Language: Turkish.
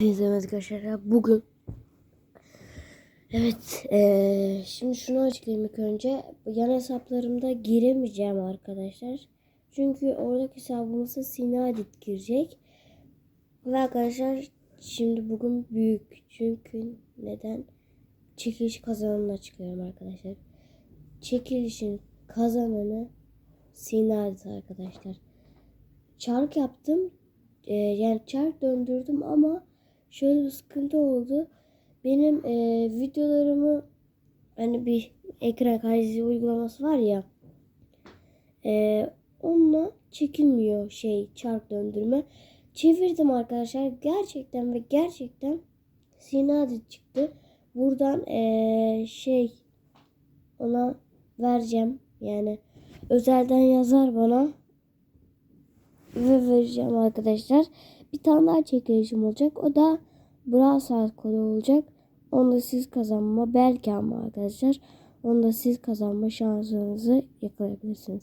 Hepinize arkadaşlar. Bugün Evet eee, şimdi şunu açıklayayım ilk önce. Yan hesaplarımda giremeyeceğim arkadaşlar. Çünkü oradaki hesabımıza Sinadit girecek. Ve arkadaşlar şimdi bugün büyük. Çünkü neden? Çekiliş kazananını açıklıyorum arkadaşlar. Çekilişin kazananı Sinadit arkadaşlar. Çark yaptım. Ee, yani çark döndürdüm ama şöyle bir sıkıntı oldu. Benim e, videolarımı hani bir ekran kaydedici uygulaması var ya e, onunla çekilmiyor şey çark döndürme. Çevirdim arkadaşlar gerçekten ve gerçekten sinadit çıktı. Buradan e, şey ona vereceğim yani özelden yazar bana vereceğim arkadaşlar. Bir tane daha çekilişim olacak. O da Brawl Stars kodu olacak. Onu da siz kazanma belki ama arkadaşlar. Onu da siz kazanma şansınızı yakalayabilirsiniz.